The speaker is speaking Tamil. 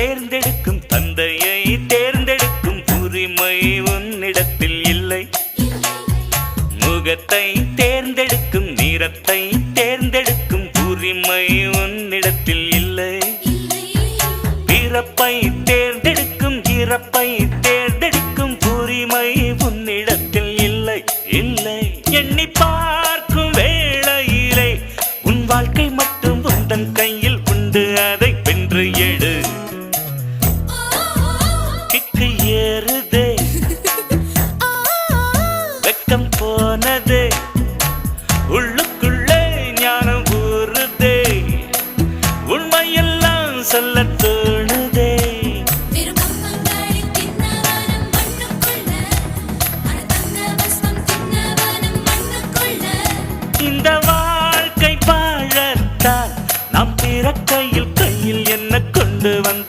தேர்ந்தெடுக்கும் தந்தையை தேர்ந்தெடுக்கும் உரிமை உன்னிடத்தில் இல்லை. முகத்தை தேர்ந்தெடுக்கும் நிறத்தை தேர்ந்தெடுக்கும் உரிமை உன்னிடத்தில் இல்லை. பிறப்பை தேர்ந்தெடுக்கும் இறப்பை தேர்ந்தெடுக்கும் உரிமை உன்னிடத்தில் இல்லை. இல்லை. எண்ணி பார்க்கும் வேளையிலே உன் வாழ்க்கை மட்டும் உந்தன் கையில் பக்கம் போனது. உள்ளுக்குள்ளே ஞானம் ஊறுதே. உண்மையெல்லாம் சொல்ல தோணுதே. இந்த வாழ்க்கை வாழத்தான் நாம் பிறக்க